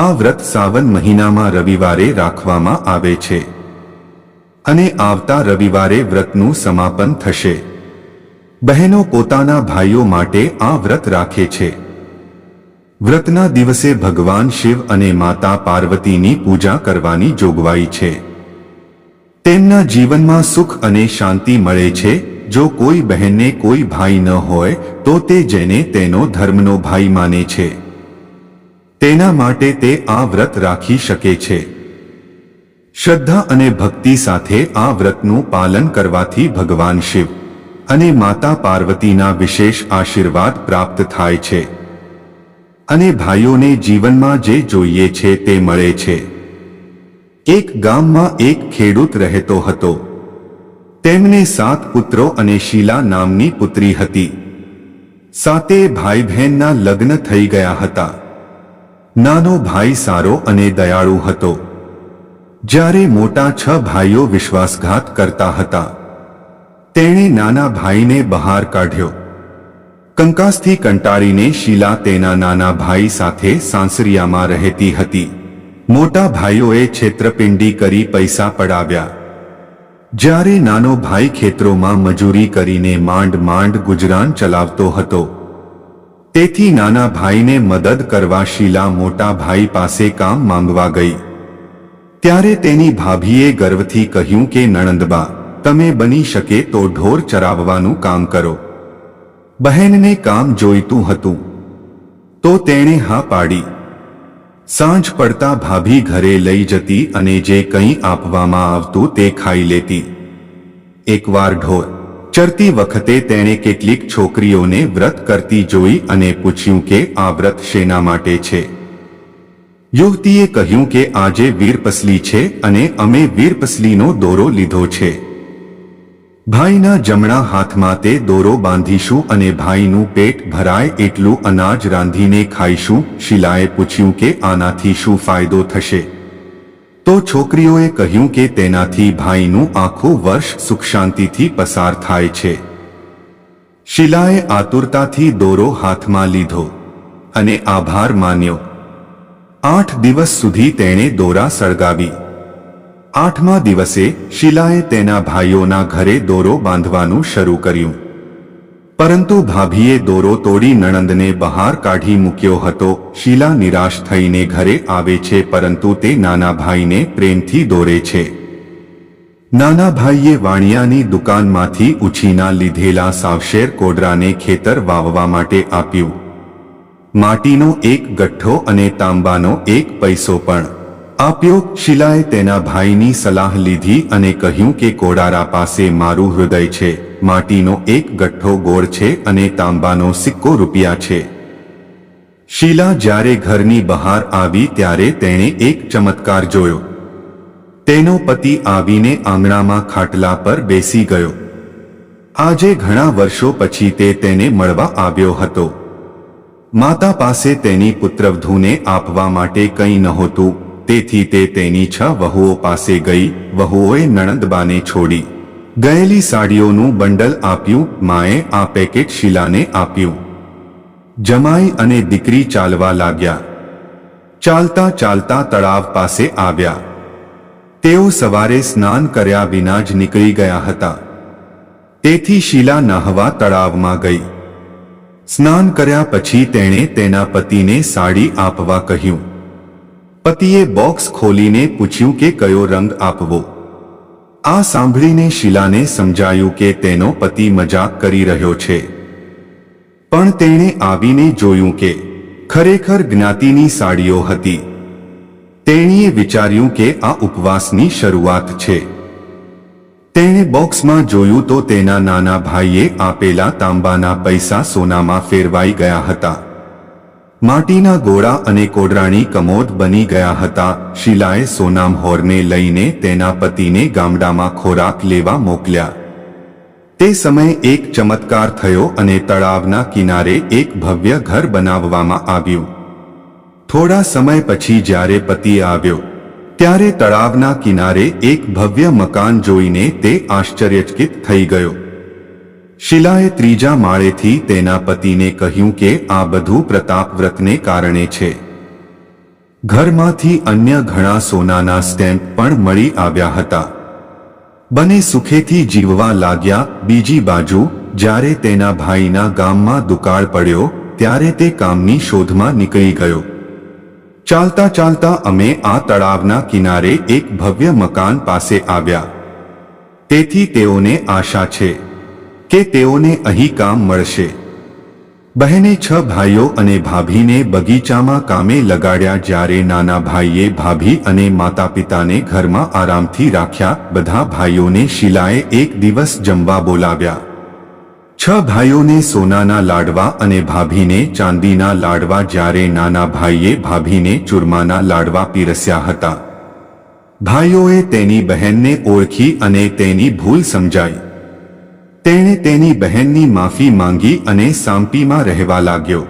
આ વ્રત સાવન મહિનામાં રવિવારે રાખવામાં આવે છે. અને આવતા રવિવારે વ્રતનું સમાપન થશે. બહેનો પોતાના ભાઈઓ માટે આ વ્રત રાખે છે. વ્રતના દિવસે ભગવાન શિવ અને માતા પાર્વતીની પૂજા કરવાની જોગવાઈ છે. તેમના જીવનમાં સુખ અને શાંતિ મળે છે. જો કોઈ બહેનને કોઈ ભાઈ ન હોય, તો તે જેને તેનો ધર્મનો ભાઈ માને છે. તેના માટે તે આ વ્રત રાખી શકે છે. શ્રદ્ધા અને ભક્તિ સાથે આ વ્રતનું પાલન કરવાથી ભગવાન શિવ અને માતા પાર્વતીના વિશેષ આશીર્વાદ પ્રાપ્ત થાય છે. અને ભાઈઓને જીવનમાં જે જોઈએ છે તે મળે છે. એક ગામમાં એક ખેડૂત રહેતો હતો. તેમને સાત પુત્રો અને શીલા નામની પુત્રી હતી. સાતે ભાઈ બહેનના લગ્ન થઈ ગયા હતા. નાનો ભાઈ સારો અને દયાળુ હતો. જ્યારે મોટા છ ભાઈઓ વિશ્વાસઘાત કરતા હતા, તેણે નાના ભાઈને બહાર કાઢ્યો. કંકાસથી કંટાળીને શીલા તેના નાના ભાઈ સાથે સાંસરિયામાં રહેતી હતી. મોટા ભાઈઓએ છેતરપિંડી કરી પૈસા પડાવ્યા. જ્યારે નાનો ભાઈ ખેતરોમાં મજૂરી કરીને માંડ માંડ ગુજરાન ચલાવતો હતો તેથી નાના ભાઈને મદદ કરવા શીલા મોટા ભાઈ પાસે કામ માંગવા ગઈ. ત્યારે તેની ભાભીએ ગર્વથી કહ્યું કે, નણંદબા, તમે બની શકે તો ઢોર ચરાવવાનું કામ કરો. બહેનને કામ જોઈતું હતું. તો તેણે હા પાડી. સાંજ પડતા ભાભી ઘરે લઈ જતી અને જે કંઈ આપવામાં આવતું તે ખાઈ લેતી. એકવાર ઢોર ચરતી વખતે તેણે કેટલીક છોકરીઓને વ્રત કરતી જોઈ અને પૂછ્યું કે આ વ્રત શેના માટે છે? યુવતીએ કહ્યું કે આજે વીરપસલી છે અને અમે વીરપસલીનો દોરો લીધો છે. ભાઈના જમણા હાથમાં તે દોરો બાંધીશું અને ભાઈનું પેટ ભરાય એટલું અનાજ રાંધીને ખાઈશું, શિલાએ પૂછ્યું કે આનાથી શું ફાયદો થશે? તો છોકરીઓએ કહ્યું કે તેનાથી ભાઈનું આખું વર્ષ સુખ શાંતિથી પસાર થાય છે. શિલાએ આતુરતાથી દોરો હાથમાં લીધો અને આભાર માન્યો. આઠ દિવસ સુધી તેણે દોરા સળગાવી. આઠમા દિવસે શિલાએ તેના ભાઈઓના ઘરે દોરો બાંધવાનું શરૂ કર્યું. પરંતુ ભાભીએ દોરો તોડી નણંદને બહાર કાઢી મૂક્યો હતો. શીલા નિરાશ થઈને ઘરે આવે છે પરંતુ તે નાના ભાઈને પ્રેમથી દોરે છે. નાના ભાઈએ વાણિયાની દુકાનમાંથી ઉછીના લીધેલા સાવશેર કોડરાને ખેતર વાવવા માટે આપ્યું. માટીનો એક ગઠ્ઠો અને તાંબાનો એક પૈસો પણ. આપ્યો, શિલાએ તેના ભાઈની સલાહ લીધી અને કહ્યું કે કોડારા પાસે મારું હૃદય છે, માટીનો એક ગઠ્ઠો ગોળ છે અને તાંબાનો સિક્કો રૂપિયા છે. શીલા જ્યારે ઘરની બહાર આવી ત્યારે તેણે એક ચમત્કાર જોયો. તેનો પતિ આવીને આંગણામાં ખાટલા પર બેસી ગયો. આજે ઘણા વર્ષો પછી તે તેને મળવા આવ્યો હતો. માતા પાસે તેની પુત્રવધૂને આપવા માટે કંઈ નહોતું તેથી તે તેની છ વહુઓ પાસે ગઈ, વહુઓએ નણંદબાને છોડી. ગયેલી સાડીઓનું બંડલ આપ્યું, માએ આ પેકેટ શીલાને આપ્યું. જમાઈ અને દીકરી ચાલવા લાગ્યા. ચાલતા ચાલતા તળાવ પાસે આવ્યા. તેઓ સવારે સ્નાન કર્યા વિના જ નીકળી ગયા હતા. તેથી શીલા નાહવા તળાવમાં ગઈ. સ્નાન કર્યા પછી તેણે તેના પતિને સાડી આપવા કહ્યું. પતિએ બોક્સ ખોલીને પૂછ્યું કે કયો રંગ આપવો. આ સાંભળીને શીલાને સમજાયું કે તેનો પતિ મજાક કરી રહ્યો છે. પણ તેણે આવીને જોયું કે ખરેખર જ્ઞાતિની સાડીઓ હતી. તેણીએ વિચાર્યું કે આ ઉપવાસની શરૂઆત છે. તેણે બોક્સમાં જોયું તો તેના નાના ભાઈએ આપેલા તાંબાના પૈસા સોનામાં ફેરવાઈ ગયા હતા. માટીના ગોળા અને કોડરાણી કમોદ બની ગયા હતા. શીલાએ સોનામ હોરને લઈને તેના પતિને ગામડામાં ખોરાક લેવા મોકલ્યા. તે સમયે એક ચમત્કાર થયો અને તળાવના કિનારે એક ભવ્ય ઘર બનાવવામાં આવ્યું. થોડા સમય પછી જ્યારે પતિ આવ્યો, ત્યારે તળાવના કિનારે એક ભવ્ય મકાન જોઈને તે આશ્ચર્યચકિત થઈ ગયો. શિલાએ ત્રીજા માળેથી તેના પતિને કહ્યું કે આ બધું પ્રતાપ વ્રતને કારણે છે. ઘરમાંથી અન્ય ઘણા સોનાના સ્ટેમ્પ પણ મળી આવ્યા હતા. બંને સુખેથી જીવવા લાગ્યા, બીજી બાજુ, જ્યારે તેના ભાઈના ગામમાં દુકાળ પડ્યો, ત્યારે તે કામની શોધમાં નીકળી ગયો. ચાલતા ચાલતા અમે આ તળાવના કિનારે એક ભવ્ય મકાન પાસે આવ્યા. તેથી તેઓને આશા છે. કે તેઓને અહીં કામ મળશે. બહેને છ ભાઈઓ અને ભાભીને બગીચામાં કામે લગાડ્યા જ્યારે નાના ભાઈએ ભાભી અને માતા પિતાને ઘરમાં આરામથી રાખ્યા, બધા ભાઈઓને શિલાએ એક દિવસ જમવા બોલાવ્યા. છ ભાઈઓને સોનાના લાડવા અને ભાભીને ચાંદીના લાડવા જ્યારે નાના ભાઈએ ભાભીને ચૂરમાના લાડવા પીરસ્યા હતા. ભાઈઓએ તેની બહેનને ઓળખી અને તેની ભૂલ સમજાઈ. તેણે તેની બહેનની માફી માંગી અને સાંપીમાં રહેવા લાગ્યો.